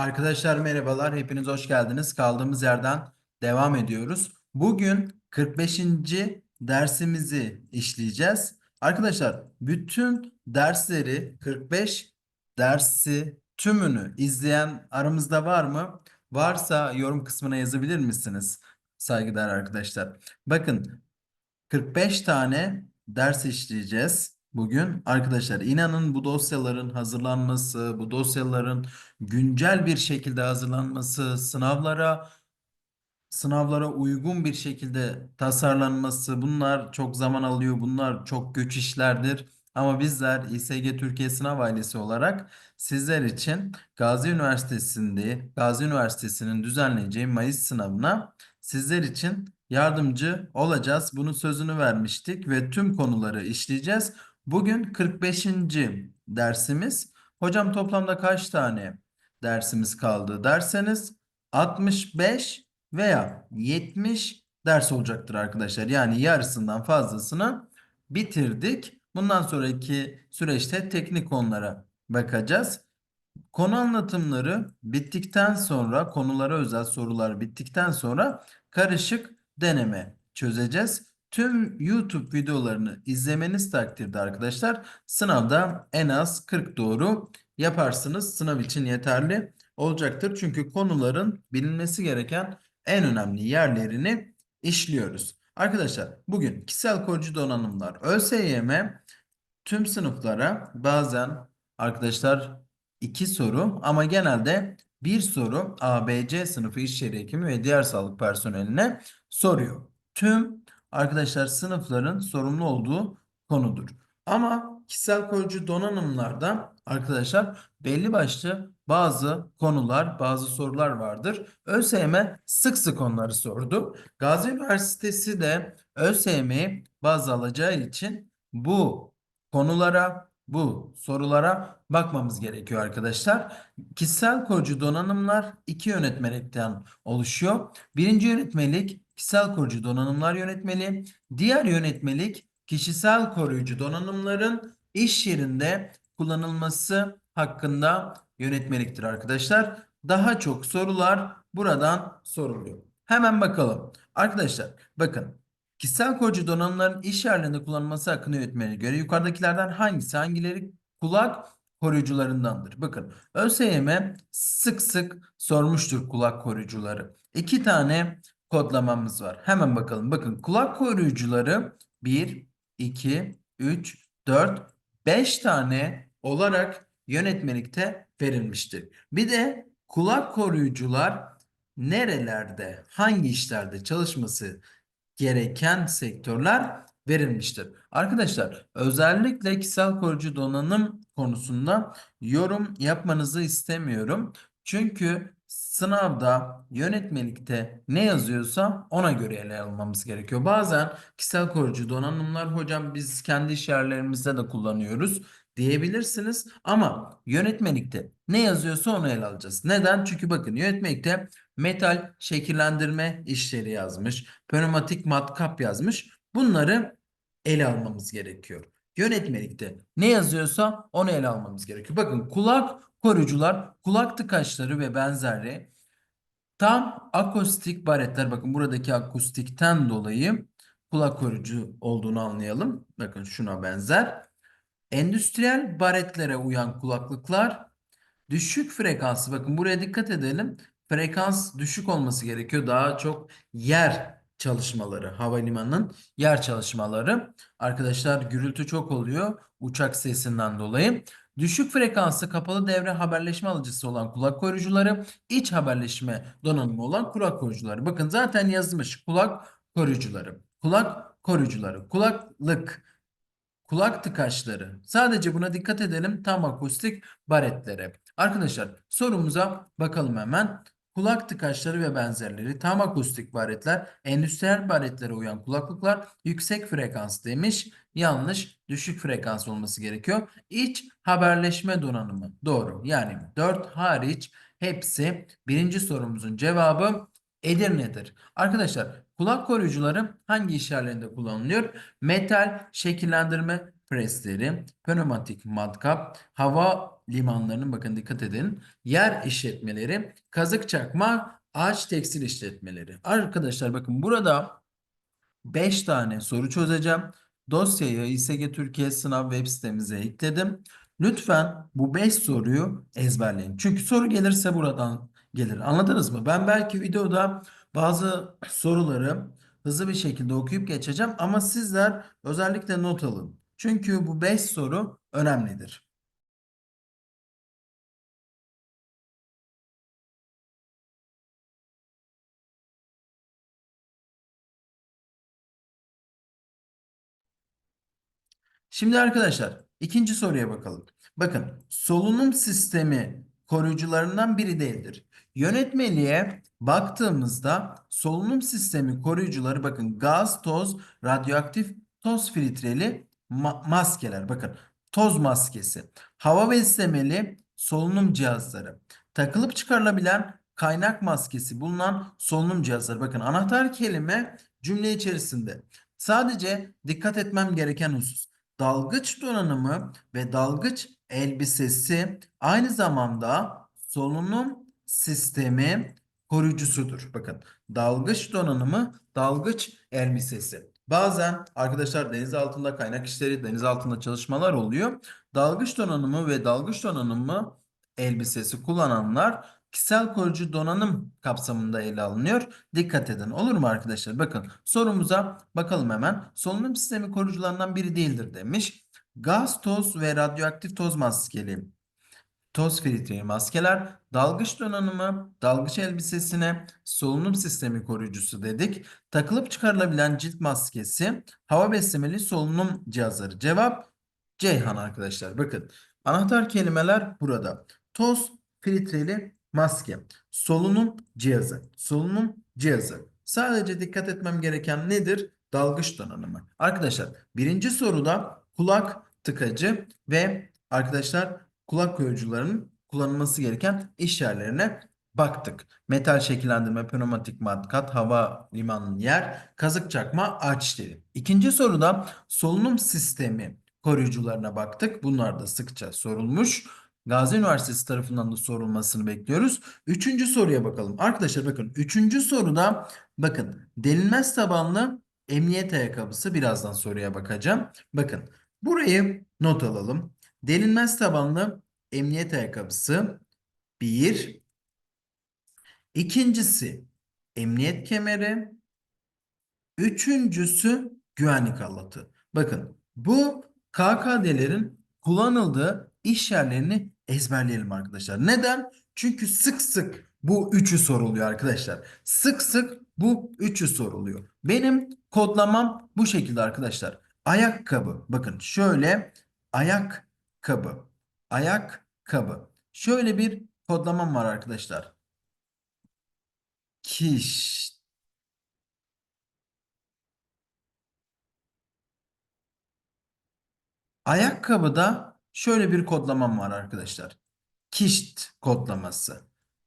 Arkadaşlar merhabalar, hepiniz hoş geldiniz. Kaldığımız yerden devam ediyoruz. Bugün 45. dersimizi işleyeceğiz. Arkadaşlar bütün dersleri 45 dersi tümünü izleyen aramızda var mı? Varsa yorum kısmına yazabilir misiniz? Saygıdeğer arkadaşlar. Bakın 45 tane ders işleyeceğiz bugün. Arkadaşlar inanın bu dosyaların hazırlanması, bu dosyaların güncel bir şekilde hazırlanması, sınavlara sınavlara uygun bir şekilde tasarlanması bunlar çok zaman alıyor. Bunlar çok güç işlerdir. Ama bizler İSG Türkiye Sınav Ailesi olarak sizler için Gazi Üniversitesi'nde Gazi Üniversitesi'nin düzenleyeceği Mayıs sınavına sizler için yardımcı olacağız. Bunun sözünü vermiştik ve tüm konuları işleyeceğiz. Bugün 45. dersimiz. Hocam toplamda kaç tane dersimiz kaldı derseniz 65 veya 70 ders olacaktır arkadaşlar. Yani yarısından fazlasını bitirdik. Bundan sonraki süreçte teknik konulara bakacağız. Konu anlatımları bittikten sonra konulara özel sorular bittikten sonra karışık deneme çözeceğiz. Tüm YouTube videolarını izlemeniz takdirde arkadaşlar sınavda en az 40 doğru yaparsınız. Sınav için yeterli olacaktır. Çünkü konuların bilinmesi gereken en önemli yerlerini işliyoruz. Arkadaşlar bugün kişisel koruyucu donanımlar ÖSYM tüm sınıflara bazen arkadaşlar iki soru ama genelde bir soru ABC sınıfı iş yeri hekimi ve diğer sağlık personeline soruyor. Tüm arkadaşlar sınıfların sorumlu olduğu konudur. Ama kişisel koruyucu donanımlarda arkadaşlar belli başlı bazı konular, bazı sorular vardır. ÖSYM sık sık onları sordu. Gazi Üniversitesi de ÖSYM'yi baz alacağı için bu konulara, bu sorulara bakmamız gerekiyor arkadaşlar. Kişisel koruyucu donanımlar iki yönetmelikten oluşuyor. Birinci yönetmelik kişisel koruyucu donanımlar yönetmeliği. Diğer yönetmelik kişisel koruyucu donanımların iş yerinde kullanılması hakkında yönetmeliktir arkadaşlar. Daha çok sorular buradan soruluyor. Hemen bakalım. Arkadaşlar bakın Kişisel koruyucu donanımların iş yerlerinde kullanılması hakkında yönetmeliğe göre yukarıdakilerden hangisi hangileri kulak koruyucularındandır? Bakın ÖSYM sık sık sormuştur kulak koruyucuları. İki tane kodlamamız var. Hemen bakalım. Bakın kulak koruyucuları 1, 2, 3, 4, 5 tane olarak yönetmelikte verilmiştir. Bir de kulak koruyucular nerelerde, hangi işlerde çalışması gereken sektörler verilmiştir. Arkadaşlar özellikle kişisel koruyucu donanım konusunda yorum yapmanızı istemiyorum. Çünkü sınavda yönetmelikte ne yazıyorsa ona göre ele almamız gerekiyor. Bazen kişisel koruyucu donanımlar hocam biz kendi iş yerlerimizde de kullanıyoruz diyebilirsiniz ama yönetmelikte ne yazıyorsa onu ele alacağız. Neden? Çünkü bakın yönetmelikte metal şekillendirme işleri yazmış, pneumatik matkap yazmış. Bunları ele almamız gerekiyor. Yönetmelikte ne yazıyorsa onu ele almamız gerekiyor. Bakın kulak koruyucular, kulak tıkaçları ve benzeri tam akustik baretler. Bakın buradaki akustikten dolayı kulak koruyucu olduğunu anlayalım. Bakın şuna benzer. Endüstriyel baretlere uyan kulaklıklar düşük frekansı bakın buraya dikkat edelim. Frekans düşük olması gerekiyor. Daha çok yer çalışmaları havalimanının yer çalışmaları. Arkadaşlar gürültü çok oluyor uçak sesinden dolayı. Düşük frekanslı kapalı devre haberleşme alıcısı olan kulak koruyucuları, iç haberleşme donanımı olan kulak koruyucuları. Bakın zaten yazmış kulak koruyucuları. Kulak koruyucuları, kulaklık, kulak tıkaçları. Sadece buna dikkat edelim. Tam akustik baretlere. Arkadaşlar sorumuza bakalım hemen. Kulak tıkaçları ve benzerleri tam akustik baretler, endüstriyel baretlere uyan kulaklıklar yüksek frekans demiş. Yanlış, düşük frekans olması gerekiyor. İç haberleşme donanımı doğru. Yani 4 hariç hepsi birinci sorumuzun cevabı Edirne'dir. Arkadaşlar kulak koruyucuları hangi iş yerlerinde kullanılıyor? Metal şekillendirme presleri, pneumatik matkap, hava limanlarının bakın dikkat edin. Yer işletmeleri, kazık çakma, ağaç tekstil işletmeleri. Arkadaşlar bakın burada 5 tane soru çözeceğim. Dosyayı İSG Türkiye sınav web sitemize ekledim. Lütfen bu 5 soruyu ezberleyin. Çünkü soru gelirse buradan gelir. Anladınız mı? Ben belki videoda bazı soruları hızlı bir şekilde okuyup geçeceğim ama sizler özellikle not alın. Çünkü bu 5 soru önemlidir. Şimdi arkadaşlar ikinci soruya bakalım. Bakın solunum sistemi koruyucularından biri değildir. Yönetmeliğe baktığımızda solunum sistemi koruyucuları bakın gaz, toz, radyoaktif toz filtreli ma- maskeler. Bakın toz maskesi, hava beslemeli solunum cihazları, takılıp çıkarılabilen kaynak maskesi bulunan solunum cihazları. Bakın anahtar kelime cümle içerisinde. Sadece dikkat etmem gereken husus. Dalgıç donanımı ve dalgıç elbisesi aynı zamanda solunum sistemi koruyucusudur. Bakın dalgıç donanımı, dalgıç elbisesi. Bazen arkadaşlar deniz altında kaynak işleri, deniz altında çalışmalar oluyor. Dalgıç donanımı ve dalgıç donanımı elbisesi kullananlar kişisel koruyucu donanım kapsamında ele alınıyor. Dikkat edin. Olur mu arkadaşlar? Bakın sorumuza bakalım hemen. Solunum sistemi koruyucularından biri değildir demiş. Gaz, toz ve radyoaktif toz maskeli toz filtreli maskeler, dalgıç donanımı, dalgıç elbisesine solunum sistemi koruyucusu dedik. Takılıp çıkarılabilen cilt maskesi, hava beslemeli solunum cihazları. Cevap Ceyhan arkadaşlar. Bakın anahtar kelimeler burada. Toz filtreli maske, solunum cihazı, solunum cihazı. Sadece dikkat etmem gereken nedir? Dalgıç donanımı. Arkadaşlar birinci soruda kulak tıkacı ve arkadaşlar kulak koruyucularının kullanılması gereken iş yerlerine baktık. Metal şekillendirme, pneumatik matkat, hava limanın yer, kazık çakma, ağaç işleri. İkinci soruda solunum sistemi koruyucularına baktık. Bunlar da sıkça sorulmuş. Gazi Üniversitesi tarafından da sorulmasını bekliyoruz. Üçüncü soruya bakalım. Arkadaşlar bakın üçüncü soruda bakın delinmez tabanlı emniyet ayakkabısı birazdan soruya bakacağım. Bakın burayı not alalım. Delinmez tabanlı emniyet ayakkabısı bir. İkincisi emniyet kemeri. Üçüncüsü güvenlik halatı. Bakın bu KKD'lerin kullanıldığı iş yerlerini ezberleyelim arkadaşlar. Neden? Çünkü sık sık bu üçü soruluyor arkadaşlar. Sık sık bu üçü soruluyor. Benim kodlamam bu şekilde arkadaşlar. Ayakkabı. Bakın şöyle ayakkabı. Ayakkabı. Şöyle bir kodlamam var arkadaşlar. Kiş. Ayakkabıda şöyle bir kodlamam var arkadaşlar. Kişt kodlaması.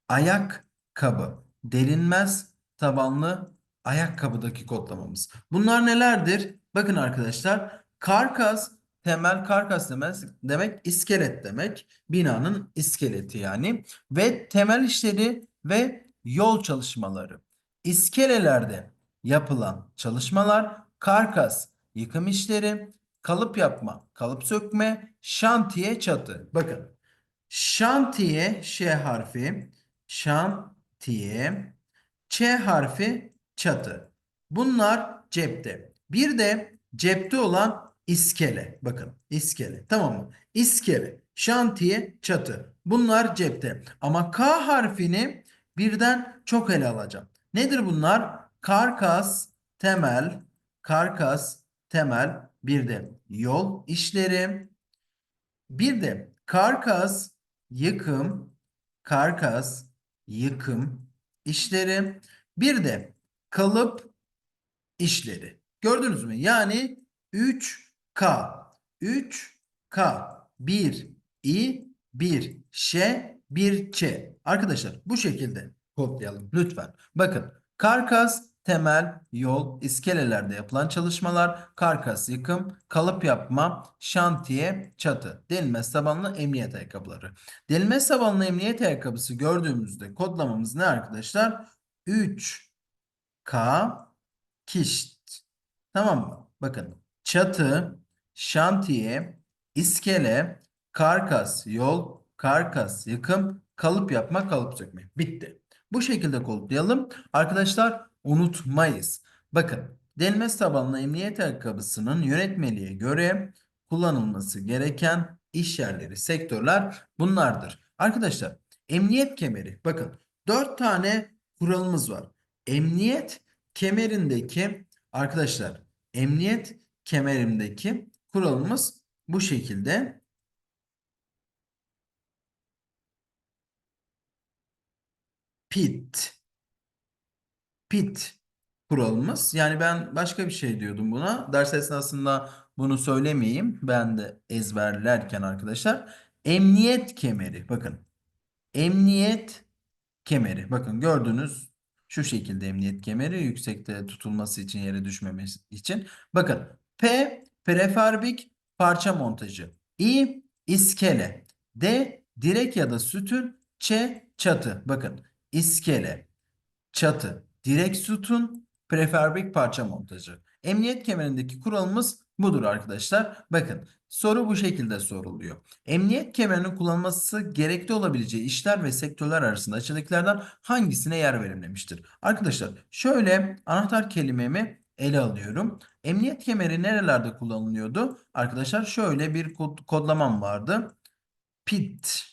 Ayakkabı. Delinmez tabanlı ayakkabıdaki kodlamamız. Bunlar nelerdir? Bakın arkadaşlar. Karkas, temel karkas demez, demek iskelet demek. Binanın iskeleti yani. Ve temel işleri ve yol çalışmaları. İskelelerde yapılan çalışmalar karkas, yıkım işleri, kalıp yapma, kalıp sökme, şantiye çatı. Bakın şantiye Ş harfi, şantiye, Ç harfi çatı. Bunlar cepte. Bir de cepte olan iskele. Bakın iskele tamam mı? İskele, şantiye, çatı. Bunlar cepte. Ama K harfini birden çok ele alacağım. Nedir bunlar? Karkas, temel, karkas, temel, bir de yol işleri, bir de karkas, yıkım, karkas, yıkım işleri, bir de kalıp işleri. Gördünüz mü? Yani 3K, 3K, 1 I, 1 Ş, 1 Ç. Arkadaşlar bu şekilde kodlayalım lütfen. Bakın karkas temel, yol, iskelelerde yapılan çalışmalar, karkas, yıkım, kalıp yapma, şantiye, çatı. Delmez tabanlı emniyet ayakkabıları. Delmez tabanlı emniyet ayakkabısı gördüğümüzde kodlamamız ne arkadaşlar? 3K kişt. Tamam mı? Bakın çatı, şantiye, iskele, karkas, yol, karkas, yıkım, kalıp yapma, kalıp sökme. Bitti. Bu şekilde kodlayalım. Arkadaşlar unutmayız. Bakın delmez tabanlı emniyet ayakkabısının yönetmeliğe göre kullanılması gereken iş yerleri, sektörler bunlardır. Arkadaşlar emniyet kemeri bakın 4 tane kuralımız var. Emniyet kemerindeki arkadaşlar emniyet kemerimdeki kuralımız bu şekilde. Pit. Pit kuralımız. Yani ben başka bir şey diyordum buna. Ders esnasında bunu söylemeyeyim. Ben de ezberlerken arkadaşlar. Emniyet kemeri. Bakın. Emniyet kemeri. Bakın gördünüz. Şu şekilde emniyet kemeri yüksekte tutulması için yere düşmemesi için. Bakın P prefabrik parça montajı. İ iskele. D direk ya da sütun. Ç çatı. Bakın iskele, çatı, direk sütun, prefabrik parça montajı. Emniyet kemerindeki kuralımız budur arkadaşlar. Bakın soru bu şekilde soruluyor. Emniyet kemerinin kullanılması gerekli olabileceği işler ve sektörler arasında aşağıdakilerden hangisine yer verilmemiştir? Arkadaşlar şöyle anahtar kelimemi ele alıyorum. Emniyet kemeri nerelerde kullanılıyordu? Arkadaşlar şöyle bir kod, kodlamam vardı. PIT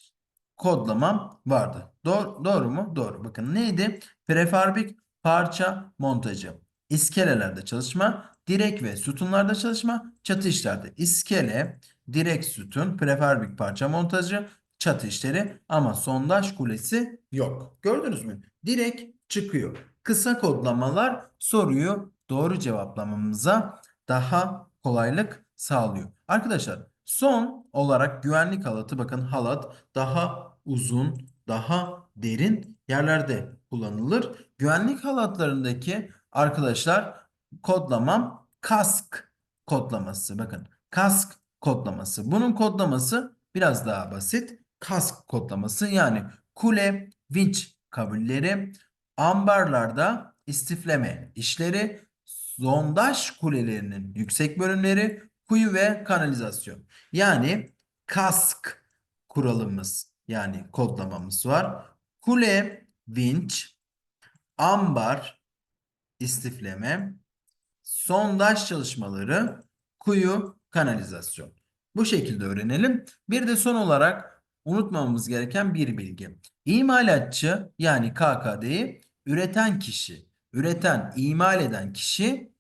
kodlamam vardı. Doğru, doğru mu? Doğru. Bakın neydi? Prefabrik parça montajı. İskelelerde çalışma, direk ve sütunlarda çalışma, çatı işlerde. İskele, direk sütun, prefabrik parça montajı, çatı işleri ama sondaj kulesi yok. Gördünüz mü? Direkt çıkıyor. Kısa kodlamalar soruyu doğru cevaplamamıza daha kolaylık sağlıyor. Arkadaşlar son olarak güvenlik halatı bakın halat daha uzun, daha derin yerlerde kullanılır. Güvenlik halatlarındaki arkadaşlar kodlamam kask kodlaması. Bakın kask kodlaması. Bunun kodlaması biraz daha basit. Kask kodlaması yani kule, vinç kabulleri, ambarlarda istifleme işleri, sondaj kulelerinin yüksek bölümleri, kuyu ve kanalizasyon. Yani kask kuralımız yani kodlamamız var. Kule, vinç, ambar, istifleme, sondaj çalışmaları, kuyu, kanalizasyon. Bu şekilde öğrenelim. Bir de son olarak unutmamamız gereken bir bilgi. İmalatçı yani KKD'yi üreten kişi, üreten, imal eden kişi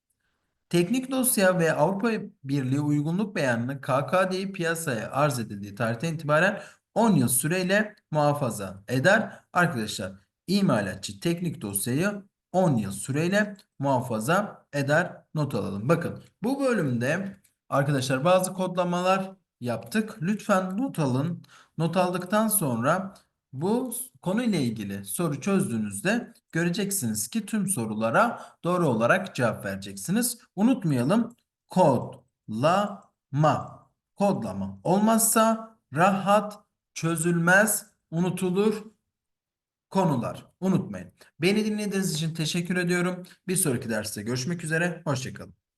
Teknik dosya ve Avrupa Birliği uygunluk beyanını KKD'yi piyasaya arz edildiği tarihten itibaren 10 yıl süreyle muhafaza eder. Arkadaşlar imalatçı teknik dosyayı 10 yıl süreyle muhafaza eder. Not alalım. Bakın bu bölümde arkadaşlar bazı kodlamalar yaptık. Lütfen not alın. Not aldıktan sonra bu konuyla ilgili soru çözdüğünüzde göreceksiniz ki tüm sorulara doğru olarak cevap vereceksiniz. Unutmayalım kodlama. Kodlama olmazsa rahat çözülmez, unutulur konular. Unutmayın. Beni dinlediğiniz için teşekkür ediyorum. Bir sonraki derste görüşmek üzere. Hoşçakalın.